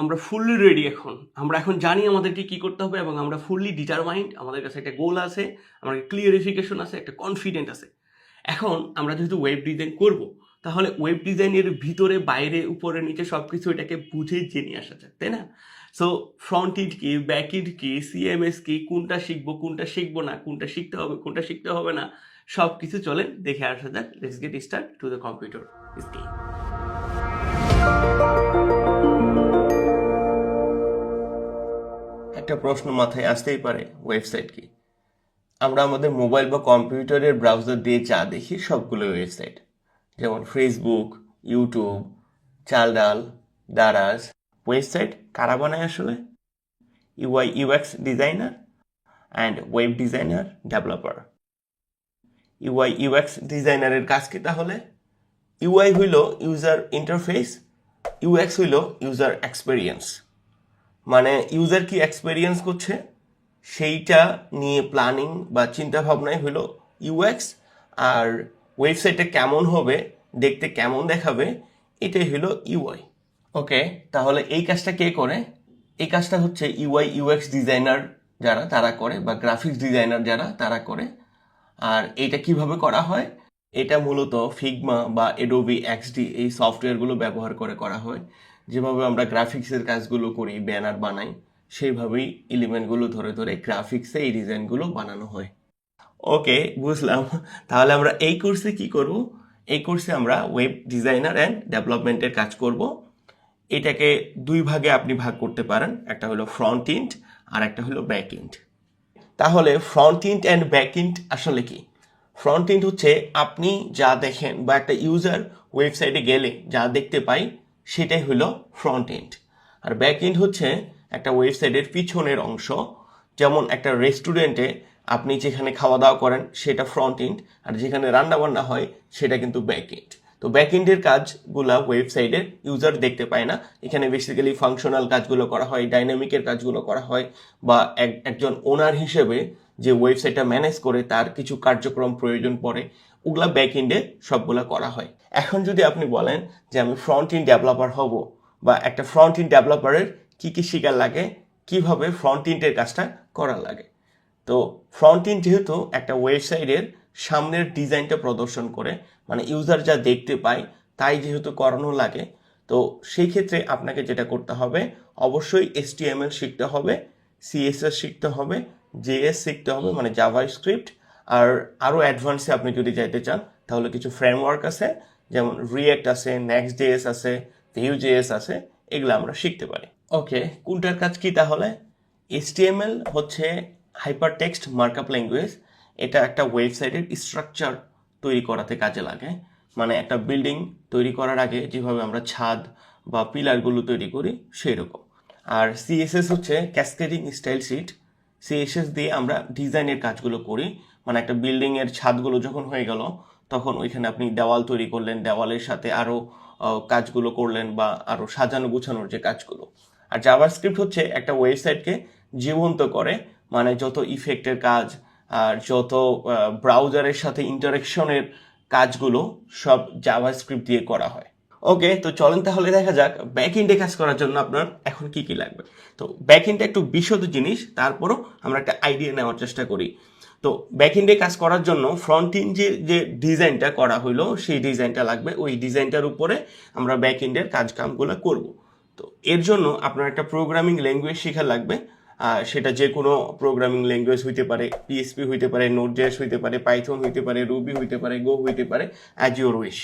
আমরা fully ready এখন। আমরা এখন জানি আমাদেরকে কি করতে হবে এবং আমরা ফুললি ডিটারমাইন্ড আমাদের কাছে একটা গোল আছে, আমাদের ক্লিয়ারিফিকেশন আছে, একটা কনফিডেন্ট আছে। এখন আমরা যেহেতু ওয়েব ডিজাইন করব, তাহলে ওয়েব ডিজাইনের ভিতরে, বাইরে, উপরে, নিচে সব কিছু এটাকে বুঝে জেনে আসা যাক, তাই না? সো ফ্রন্ট ইড কি ব্যাক ইড কি সিএমএস কি, কোনটা শিখব কোনটা শিখব না, কোনটা শিখতে হবে, কোনটা শিখতে হবে না সব কিছু চলেন দেখে আসা যাক। Let's get start to the computer skill একটা প্রশ্ন মাথায় আসতেই পারে ওয়েবসাইট কি। আমরা আমাদের মোবাইল বা কম্পিউটারের ব্রাউজার দিয়ে যা দেখি সবগুলো ওয়েবসাইট। যেমন Facebook YouTube Chaldal Daraz website কারা বানায় আসলে? UI UX designer and web designer developer UI UX ডিজাইনারের কাজ কি তাহলে? ইউআই হইল ইউজার ইন্টারফেস ইউএক্স হইল ইউজার এক্সপেরিয়েন্স মানে ইউজার কি এক্সপেরিয়েন্স করছে সেইটা নিয়ে প্ল্যানিং বা চিন্তা ভাবনাই হলো ইউএক্স আর ওয়েবসাইটটা কেমন হবে দেখতে কেমন দেখাবে এটাই হলো ইউআই ওকে তাহলে এই কাজটা কে করে? এই কাজটা হচ্ছে ইউআই ইউএক্স ডিজাইনার যারা তারা করে বা গ্রাফিক্স ডিজাইনার যারা তারা করে। আর এটা কীভাবে করা হয়? এটা মূলত ফিগমা বা এডোবি এক্সডি এই সফটওয়্যারগুলো ব্যবহার করে করা হয়। যেভাবে আমরা গ্রাফিক্সের কাজগুলো করি ব্যানার বানাই, সেইভাবেই এলিমেন্টগুলো ধরে ধরে গ্রাফিক্সে এই ডিজাইনগুলো বানানো হয়। ওকে বুঝলাম। তাহলে আমরা এই কোর্সে কি করব? এই কোর্সে আমরা ওয়েব ডিজাইনার অ্যান্ড ডেভেলপমেন্টের কাজ করব। এটাকে দুই ভাগে আপনি ভাগ করতে পারেন। একটা হলো ফ্রন্ট ইন্ট আর একটা হলো ব্যাক ইন্ট তাহলে front end and back end আসলে কি? ফ্রন্ট ইন্ট হচ্ছে আপনি যা দেখেন বা একটা ইউজার ওয়েবসাইটে গেলে যা দেখতে পাই সেটাই হলো ফ্রন্ট ইন্ট আর ব্যাক ইন্ট হচ্ছে একটা ওয়েবসাইটের পিছনের অংশ। যেমন একটা রেস্টুরেন্টে আপনি যেখানে খাওয়া দাওয়া করেন সেটা ফ্রন্ট ইন্ট আর যেখানে রান্না বান্না হয় সেটা কিন্তু ব্যাক ইন্ট তো ব্যাক ইন্ডের কাজগুলা ওয়েবসাইটের ইউজার দেখতে পায় না। এখানে বেসিক্যালি ফাংশনাল কাজগুলো করা হয় ডাইনামিকের কাজগুলো করা হয়, বা এক, একজন ওনার হিসেবে যে ওয়েবসাইটটা ম্যানেজ করে তার কিছু কার্যক্রম প্রয়োজন পড়ে। ওগুলা ব্যাক ইন্ডে সবগুলা করা হয়। এখন যদি আপনি বলেন যে আমি ফ্রন্ট ইন ডেভেলপার হব বা একটা ফ্রন্ট ইন ডেভেলপারের কি কি শিকার লাগে, কীভাবে ফ্রন্ট ইন্টের কাজটা করা লাগে। তো ফ্রন্ট ইন যেহেতু একটা ওয়েবসাইটের সামনের ডিজাইনটা প্রদর্শন করে মানে ইউজার যা দেখতে পায়, তাই যেহেতু করানো লাগে, তো সেই ক্ষেত্রে আপনাকে যেটা করতে হবে, অবশ্যই এসটিএমএল শিখতে হবে সিএসএস শিখতে হবে জেএস শিখতে হবে মানে জাভা স্ক্রিপ্ট আর আরও অ্যাডভান্সে আপনি যদি যাইতে চান তাহলে কিছু ফ্রেমওয়ার্ক আছে যেমন রিয়েক্ট আছে নেক্সট জেএস আছে ভিউ জেএস আছে এগুলো আমরা শিখতে পারি। ওকে কোনটার কাজ কি তাহলে? এসটিএমএল হচ্ছে হাইপার টেক্সট মার্কআপ ল্যাঙ্গুয়েজ এটা একটা ওয়েবসাইটের স্ট্রাকচার তৈরি করাতে কাজে লাগে। মানে একটা বিল্ডিং তৈরি করার আগে যেভাবে আমরা ছাদ বা পিলারগুলো তৈরি করি সেই রকম আর সিএসএস হচ্ছে ক্যাসকেডিং স্টাইল শিট সিএসএস দিয়ে আমরা ডিজাইনের কাজগুলো করি। মানে একটা বিল্ডিং এর ছাদগুলো যখন হয়ে গেল, তখন ওইখানে আপনি দেওয়াল তৈরি করলেন, দেওয়ালের সাথে আরও কাজগুলো করলেন বা আরও সাজানো গুছানোর যে কাজগুলো। আর জাভার স্ক্রিপ্ট হচ্ছে একটা ওয়েবসাইটকে জীবন্ত করে মানে যত ইফেক্টের কাজ আর যত ব্রাউজারের সাথে ইন্টারেকশনের কাজগুলো সব জাভা স্ক্রিপ্ট দিয়ে করা হয়। ওকে তো চলেন তাহলে দেখা যাক ব্যাক এন্ডে কাজ করার জন্য আপনার এখন কি কি লাগবে। তো ব্যাক এন্ডটা একটু বিশদ জিনিস, তারপরও আমরা একটা আইডিয়া নেওয়ার চেষ্টা করি। তো ব্যাক এন্ডে কাজ করার জন্য ফ্রন্ট ইন যে যে ডিজাইনটা করা হইল, সেই ডিজাইনটা লাগবে। ওই ডিজাইনটার উপরে আমরা ব্যাক এন্ডের কাজ কামগুলো করব। তো এর জন্য আপনার একটা প্রোগ্রামিং ল্যাঙ্গুয়েজ শেখা লাগবে। সেটা যে কোনো প্রোগ্রামিং ল্যাঙ্গুয়েজ হইতে পারে পিএসপি হইতে পারে নোট জেস হইতে পারে পাইথন হইতে পারে রুবি হইতে পারে গো হইতে পারে অ্যাজ ইউর উইশ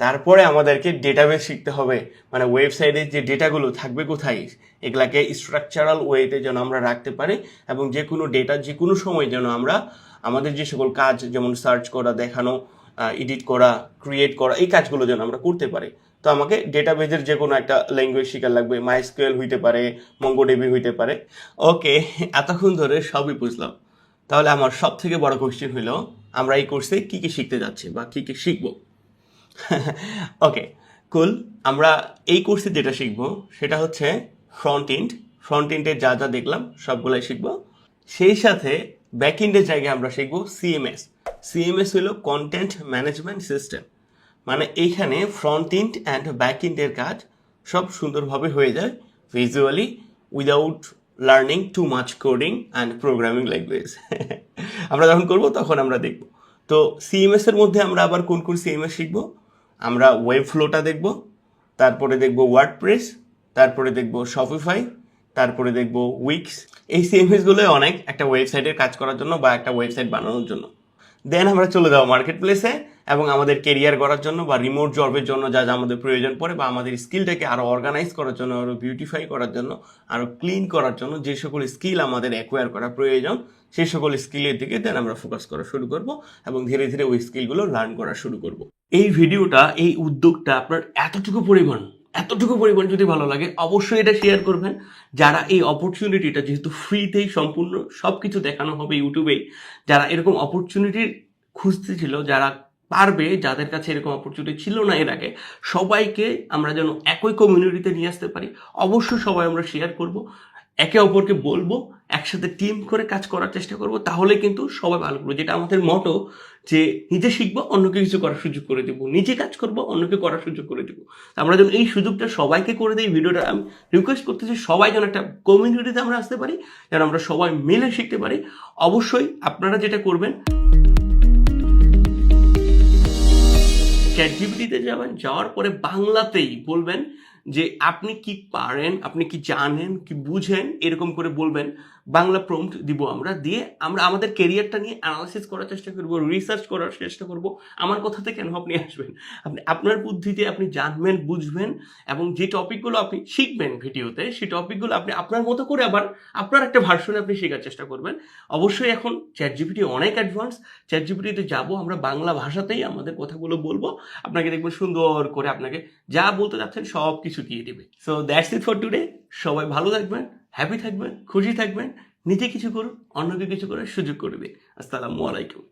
তারপরে আমাদেরকে ডেটাবেস শিখতে হবে। মানে ওয়েবসাইটে যে ডেটাগুলো থাকবে কোথায়, এগুলাকে স্ট্রাকচারাল ওয়েতে যেন আমরা রাখতে পারি এবং যে কোনো ডেটা যে কোনো সময় যেন আমরা আমাদের যে সকল কাজ, যেমন সার্চ করা, দেখানো এডিট করা ক্রিয়েট করা, এই কাজগুলো যেন আমরা করতে পারি। তো আমাকে ডেটাবেজের যে কোনো একটা ল্যাঙ্গুয়েজ শেখার লাগবে। মাইস্কুয়েল হইতে পারে মঙ্গোডেবি হইতে পারে। ওকে এতক্ষণ ধরে সবই বুঝলাম। তাহলে আমার সব থেকে বড় কোশ্চেন হলো আমরা এই কোর্সে কী কী শিখতে যাচ্ছি বা কী কী শিখব? ওকে কুল আমরা এই কোর্সে যেটা শিখব, সেটা হচ্ছে ফ্রন্ট ইন্ড ফ্রন্ট ইন্ডের যা যা দেখলাম, সবগুলাই শিখব। সেই সাথে ব্যাক ইন্ডের জায়গায় আমরা শিখব সিএমএস সিএমএস হলো কন্টেন্ট ম্যানেজমেন্ট সিস্টেম মানে এইখানে ফ্রন্ট ইন্ড অ্যান্ড ব্যাক ইন্ডের কাজ সব সুন্দরভাবে হয়ে যায় visually without learning too much coding and programming language আমরা যখন করব, তখন আমরা দেখব। তো সিএমএস এর মধ্যে আমরা আবার কোন কোন সিএমএস শিখব? আমরা ওয়েব ফ্লোটা দেখব, তারপরে দেখব ওয়ার্ড প্রেস তারপরে দেখব শপিফাই তারপরে দেখব উইক্স এই সিএমএসগুলো অনেক একটা ওয়েবসাইটের কাজ করার জন্য বা একটা ওয়েবসাইট বানানোর জন্য। দেন আমরা চলে যাব মার্কেট প্লেসে এবং আমাদের কেরিয়ার করার জন্য বা রিমোট জবের জন্য যা যা আমাদের প্রয়োজন পড়ে বা আমাদের স্কিলটাকে আরও অর্গানাইজ করার জন্য আরও বিউটিফাই করার জন্য আরও ক্লিন করার জন্য যে সকল স্কিল আমাদের অ্যাকোয়ার করা প্রয়োজন সেই সকল স্কিলের দিকে দেন আমরা ফোকাস করা শুরু করব এবং ধীরে ধীরে ওই স্কিলগুলো লার্ন করা শুরু করব। এই ভিডিওটা এই উদ্যোগটা আপনার এতটুকু পরিমাণ এতটুকু পরিমাণ যদি ভালো লাগে, অবশ্যই এটা শেয়ার করবেন। যারা এই অপরচুনিটিটা যেহেতু ফ্রিতেই সম্পূর্ণ সব কিছু দেখানো হবে ইউটিউবেই যারা এরকম অপরচুনিটির খুঁজতেছিল, যারা পারবে, যাদের কাছে এরকম অপরচুনিটি ছিল না এর আগে, সবাইকে আমরা যেন একই কমিউনিটিতে নিয়ে আসতে পারি। অবশ্যই সবাই আমরা শেয়ার করব। একে অপরকে বলব, একসাথে টিম করে কাজ করার চেষ্টা করব, তাহলে কিন্তু সবাই ভালো করব। যেটা আমাদের মতো যে নিজে শিখব, অন্যকে কিছু করার সুযোগ করে দেবো। নিজে কাজ করব, অন্যকে করার সুযোগ করে দেবো। আমরা যেন এই সুযোগটা সবাইকে করে দিই ভিডিওটা আমি রিকোয়েস্ট করতেছি সবাই যেন একটা কমিউনিটিতে আমরা আসতে পারি, যেন আমরা সবাই মিলে শিখতে পারি। অবশ্যই আপনারা যেটা করবেন চ্যাট জিপিটিতে যাবেন, যাওয়ার পরে বাংলাতেই বলবেন যে আপনি কি পারেন আপনি কি জানেন কি বুঝেন এরকম করে বলবেন। বাংলা প্রম্পট দিব আমরা, দিয়ে আমরা আমাদের কেরিয়ারটা নিয়ে অ্যানালাইসিস করার চেষ্টা করব রিসার্চ করার চেষ্টা করব। আমার কথাতে কেন আপনি আসবেন? আপনি, আপনার বুদ্ধিতে আপনি জানবেন, বুঝবেন এবং যে টপিকগুলো আপনি শিখবেন ভিডিওতে সেই টপিকগুলো আপনি আপনার মতো করে আবার আপনার একটা ভার্সনে আপনি শেখার চেষ্টা করবেন। অবশ্যই এখন চ্যাট জিপিটি অনেক অ্যাডভান্স চ্যাট জিপিটিতে যাব, আমরা বাংলা ভাষাতেই আমাদের কথাগুলো বলব। আপনাকে দেখবেন সুন্দর করে আপনাকে যা বলতে যাচ্ছেন সব কিছু দিয়ে দেবে। So that's it for today সবাই ভালো থাকবেন। হ্যাপি থাকবেন খুশি থাকবেন নিজে কিছু করুন অন্যকে কিছু করার সুযোগ করবে আসসালামু আলাইকুম।